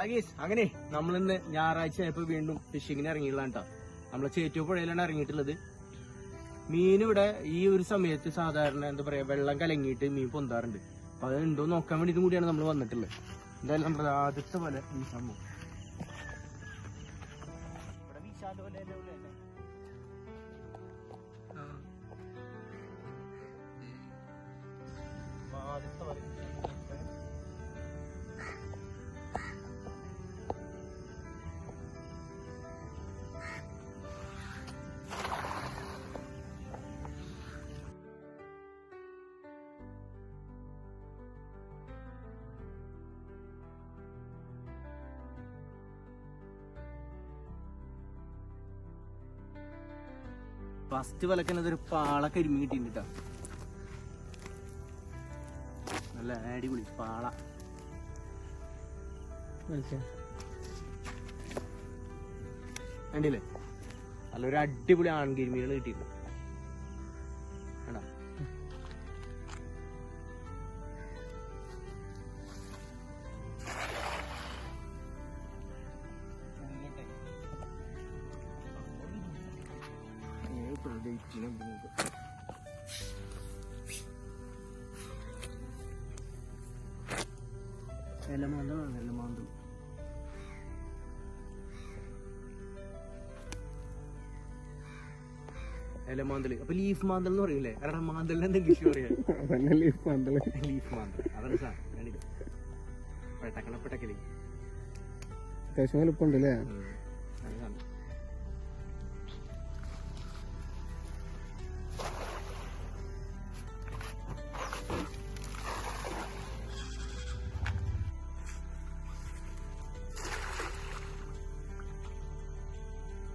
ആഗീസ് അങ്ങനെ നമ്മൾ ഇന്ന് ഞായറാഴ്ച ആയപ്പോ വീണ്ടും ഫിഷിങ്ങിന് ഇറങ്ങിയുള്ളതാണ് കേട്ടോ നമ്മളെ ചേറ്റു പുഴയിലാണ് ഇറങ്ങിയിട്ടുള്ളത് മീൻ ഇവിടെ ഈ ഒരു സമയത്ത് സാധാരണ എന്താ പറയാ വെള്ളം കലങ്ങിയിട്ട് മീൻ പൊന്താറുണ്ട് അപ്പൊ അത് ഉണ്ടോ നോക്കാൻ വേണ്ടിയിട്ട് കൂടിയാണ് നമ്മൾ വന്നിട്ടുള്ളത് എന്തായാലും നമ്മുടെ ആദ്യത്തെ പോലെ ഈ സംഭവം? ആദ്യത്തെ പോലെ ഫസ്റ്റ് വിലക്കുന്നത് ഒരു പാള കരിമീൻ കിട്ടിയിട്ടുണ്ട് നല്ല അടിപൊളി പാള. കണ്ടില്ലേ? നല്ലൊരു അടിപൊളി ആൺകരിമീനുകൾ കിട്ടിയിട്ടുണ്ട്. നമുക്ക് നോക്കാം. എലമാന്തമാണ് എലമാന്തം എലമാന്തൽ അപ്പൊ ലീഫ് മാന്തൽ എന്ന് പറയൂലേ കാരണം മാന്തലിന് എന്താ ഇംഗ്ലീഷ് പറയാ? ലീഫ് പന്തൽ ലീഫ് മാന്തൽ. അതാണ് സാധനം കണ്ടില്ലേ? പെട്ടക്കണ പെട്ടക്കൽ അത്യാവശ്യം വലുപ്പമുണ്ട് അല്ലേ? ഉം. അതാണ്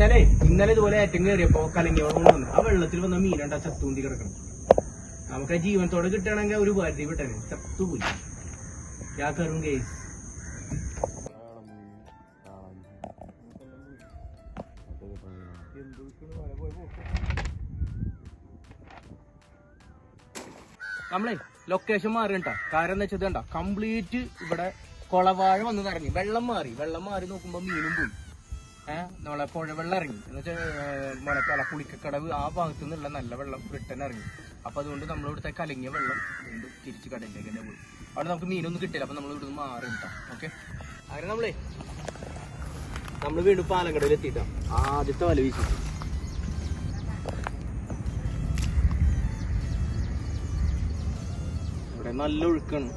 ഇന്നലെ ഇന്നലെ ഇതുപോലെ ഏറ്റവും കയറിയപ്പോ കലങ്ങി വെള്ളം വന്നു. ആ വെള്ളത്തിൽ വന്ന മീനണ്ട ചത്തൂന്തി കിടക്കണം. നമുക്ക് ആ ജീവനത്തോടെ കിട്ടണമെങ്കിൽ ഒരു പരിധി വിട്ടനെ. ചത്തുപോയി. യാ കറും കേസ് നമ്മളെ ലൊക്കേഷൻ മാറി കേട്ടോ കാരണം എന്താ കണ്ട. കംപ്ലീറ്റ് ഇവിടെ കൊളവാഴ വന്ന് നിറങ്ങി വെള്ളം മാറി. വെള്ളം മാറി നോക്കുമ്പോ മീനും പോയി. നമ്മളെ പുഴ വെള്ളം ഇറങ്ങി. എന്ന് വെച്ചാൽ മണക്കാല പുളിക്കക്കടവ് ആ ഭാഗത്തു നിന്നുള്ള നല്ല വെള്ളം റിട്ടേൺ ഇറങ്ങി. അപ്പൊ അതുകൊണ്ട് നമ്മൾ ഇവിടുത്തെ കലങ്ങിയ വെള്ളം വീണ്ടും തിരിച്ച് കടലിലേക്ക് തന്നെ പോയി. അവിടെ നമുക്ക് മീനൊന്നും കിട്ടില്ല അപ്പൊ നമ്മൾ ഇവിടുന്ന് മാറി കിട്ടാം. ഓക്കെ? അങ്ങനെ നമ്മളേ നമ്മൾ വീണ്ടും പാലക്കടയിൽ എത്തിയിട്ടാ. ആദ്യത്തെ വല വീശി. ഇവിടെ നല്ല ഒഴുക്കാണ്.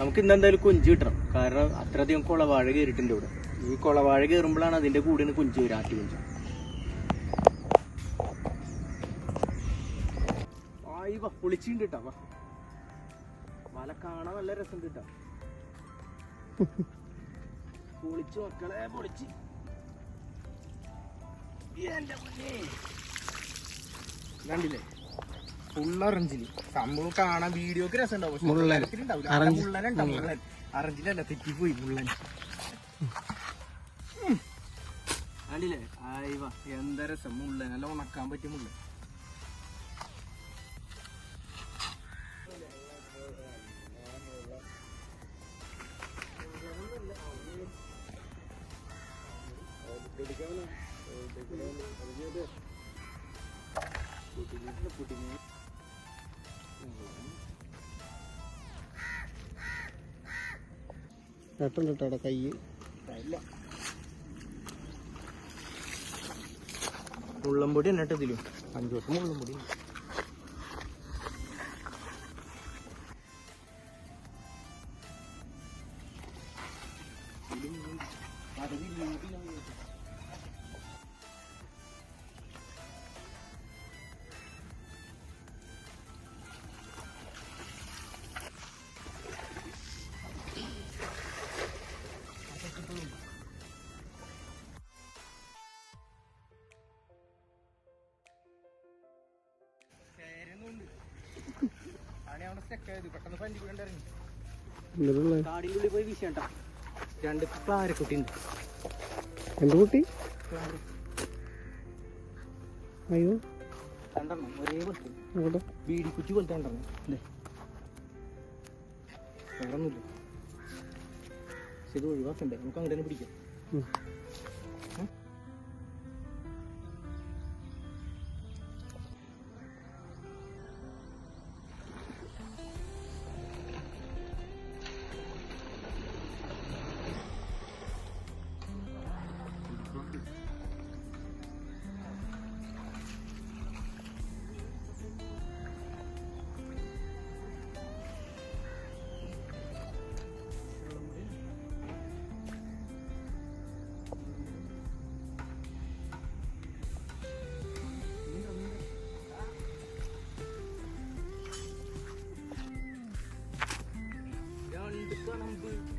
നമുക്ക് ഇന്ന് എന്തായാലും കൊഞ്ച് കിട്ടണം. കാരണം അത്രയധികം കുളവാഴ കയറിയിട്ടുണ്ട് ഇവിടെ. ഈ കുളവാഴ കയറുമ്പോഴാണ് അതിന്റെ കൂടെ കൊഞ്ച് വരും ആറ്റി കൊഞ്ച്. ആയി വാ പൊളിച്ചുണ്ട് വാ. വല കാണാൻ നല്ല രസം കിട്ടാ പൊളിച്ച് മക്കളെ പൊളിച്ച്. കണ്ടില്ലേ? ഫുൾ അറഞ്ചിൽ സംഭവം കാണാൻ വീഡിയോക്ക് രസം ഉണ്ടാവും പക്ഷെ മുള്ളൻ. മുള്ളൻ. അറഞ്ചിലല്ല തെറ്റിപ്പോയി മുള്ളൻ. കണ്ടില്ലേ? ആയി വാ എന്താ രസം? മുള്ളൻ. നല്ല ഉണക്കാൻ പറ്റിയ മുള്ളൻ. നട്ടണ്ടിട്ടാടെ കൈ. മുള്ളംപൊടി എന്നിട്ട് ഇതിലും അഞ്ചു വർഷം ഉള്ളംപൊടി. രണ്ട് ക്ലാരക്കുട്ടി ഉണ്ട് എന്ത് കുട്ടി? അയ്യോ. രണ്ടെണ്ണം ഒരേ കുട്ടി. ബീഡിക്കുറ്റി പോലത്തെ രണ്ടെണ്ണം. അല്ലേ വേറെ ഒന്നുമില്ല പക്ഷെ ഇത് ഒഴിവാക്കണ്ടേ? നമുക്ക് അങ്ങോട്ട് തന്നെ പിടിക്കാം.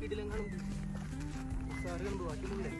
ഉം. രണ്ട് കണമ്പ് കിടിലം സാറ് കണമ്പ് ബാക്കി മുള്ളേ